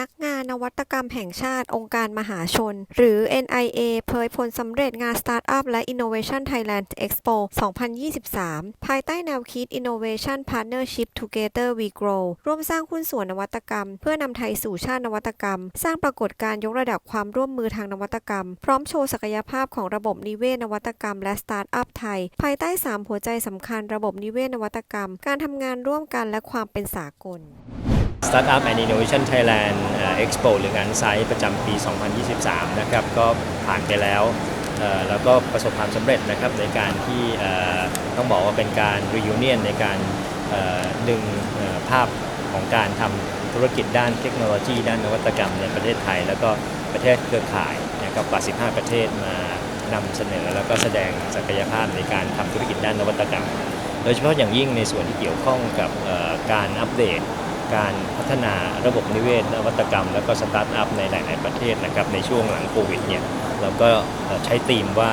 นักงานนวัตกรรมแห่งชาติองค์การมหาชน หรือ NIA เผยผลสำเร็จงาน Startup และ Innovation Thailand Expo 2023 ภายใต้แนวคิด Innovation Partnership Together We Grow ร่วมสร้างหุ้นส่วนนวัตกรรม เพื่อนำไทยสู่ชาตินวัตกรรม สร้างปรากฏการ์ยกระดับความร่วมมือทางนวัตกรรม พร้อมโชว์ศักยภาพของระบบนิเวศนวัตกรรม และสตาร์ทอัพไทย ภายใต้ 3 หัวใจสำคัญระบบนิเวศนวัตกรรม การทำงานร่วมกันและความเป็นสากล Startup and Innovation Thailand เอ่อ Expo หรืองานไซต์ประจำปี 2023 นะครับก็ผ่านไปแล้วเอ่อแล้วก็ประสบความสำเร็จนะครับในการที่ต้องบอกว่าเป็นการ reunion ในการดึงภาพของการทำธุรกิจด้านเทคโนโลยี ด้านนวัตกรรมในประเทศไทย แล้วก็ประเทศเครือข่ายนะครับกว่า 15 ประเทศมานำเสนอ แล้วก็แสดงศักยภาพในการทำธุรกิจด้านนวัตกรรม โดยเฉพาะอย่างยิ่งในส่วนที่เกี่ยวข้องกับการอัปเดต การพัฒนาระบบนิเวศนวัตกรรม แล้วก็สตาร์ทอัพในหลาย ๆ ประเทศนะครับในช่วงหลังโควิดเนี่ยเราก็ใช้ธีมว่า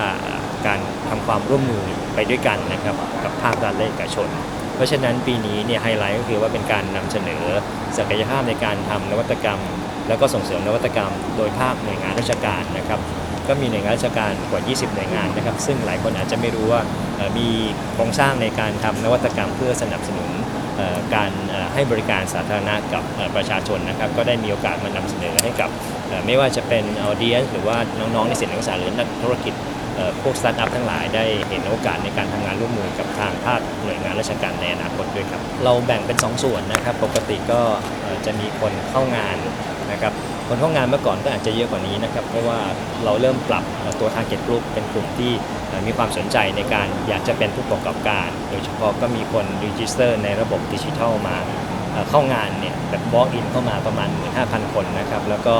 การทำความร่วมมือไปด้วยกันนะครับกับภาครัฐและเอกชน เพราะฉะนั้นปีนี้เนี่ยไฮไลท์ก็คือว่าเป็นการนำเสนอศักยภาพในการทำนวัตกรรม แล้วก็ส่งเสริมนวัตกรรม โดยภาคหน่วยงานราชการนะครับก็มีหน่วยงานราชการกว่า 20 หน่วยงานนะครับ ซึ่งหลายคนอาจจะไม่รู้ว่ามีโครงสร้างในการทำนวัตกรรมเพื่อสนับสนุน การให้บริการสาธารณะกับประชาชนนะครับก็ได้มีโอกาสมานำเสนอให้กับไม่ว่าจะเป็นออเดียนหรือว่าน้องๆในสินศึกษาหรือนักธุรกิจพวกสตาร์ทอัพทั้งหลายได้เห็นโอกาสในการทำงานร่วมมือกับทางภาคหน่วยงานราชการในอนาคตด้วยครับ เราแบ่งเป็น 2 ส่วนนะครับ ปกติก็จะมีคนเข้างานนะครับคนเข้างานเมื่อก่อนก็อาจจะเยอะกว่านี้นะครับเพราะว่าเราเริ่มปรับตัว target group เป็นกลุ่มที่ มีความสนใจในการอยากจะเป็นผู้ประกอบการ โดยเฉพาะก็มีคน register ในระบบดิจิทัลมาเข้างานเนี่ยแบบ walk in เข้ามาประมาณ 15,000 คนนะครับ แล้วก็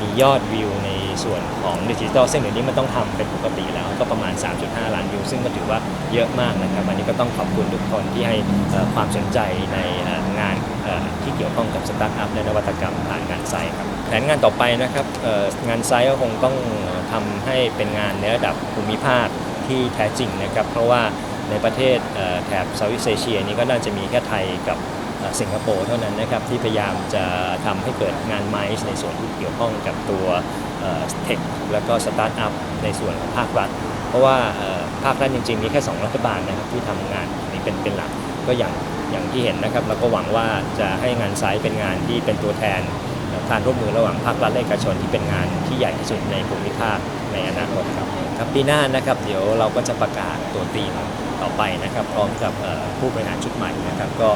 มียอดวิวในส่วนของดิจิทัลซึ่งเดี๋ยวนี้มันต้องทำเป็นปกติแล้วก็ประมาณ 3.5 ล้านวิว ซึ่งก็ถือว่าเยอะมากนะครับ อันนี้ก็ต้องขอบคุณทุกคนที่ให้ความสนใจในงาน ที่เกี่ยวข้องกับสตาร์ทอัพและนวัตกรรมผ่านงานไซต์ครับแผนงานต่อไปนะครับงานไซต์ก็คงต้องทำให้เป็นงานในระดับภูมิภาคที่แท้จริงนะครับ เพราะว่าในประเทศแถบเซาท์อีสเอเชียนี้ก็น่าจะมีแค่ไทยกับสิงคโปร์เท่านั้นนะครับ ที่พยายามจะทำให้เกิดงานไมซ์ในส่วนที่เกี่ยวข้องกับตัวเทคแล้วก็สตาร์ทอัพในส่วนของภาครัฐ เพราะว่าภาครัฐจริงๆ มีแค่ 2 รัฐบาลนะครับที่ทำงานนี้เป็นเป็นหลักก็อย่าง อย่างที่เห็นนะครับเราก็หวังว่าจะให้งานไซต์เป็นงานที่เป็นตัวแทนการร่วมมือระหว่างภาครัฐและเอกชนที่เป็นงานที่ใหญ่ที่สุดในภูมิภาคในอนาคตครับครับปีหน้านะครับเดี๋ยวเราก็จะประกาศตัวทีมต่อไปนะครับพร้อมกับผู้บริหารชุดใหม่นะครับก็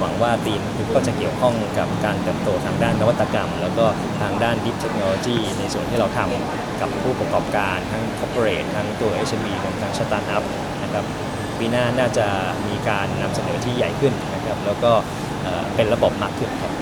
หวังว่าทีมก็จะเกี่ยวข้องกับการเติบโตทางด้านนวัตกรรม แล้วก็ทางด้านดิจิทัลเทคโนโลยี ในส่วนที่เราทำกับผู้ประกอบการทั้งคอร์ปอเรททั้งตัว SME รวมทั้งสตาร์ทอัพนะครับ ปีหน้าน่าจะมีการนำเสนอที่ใหญ่ขึ้นนะครับแล้วก็เอ่อเป็นระบบมากขึ้นครับ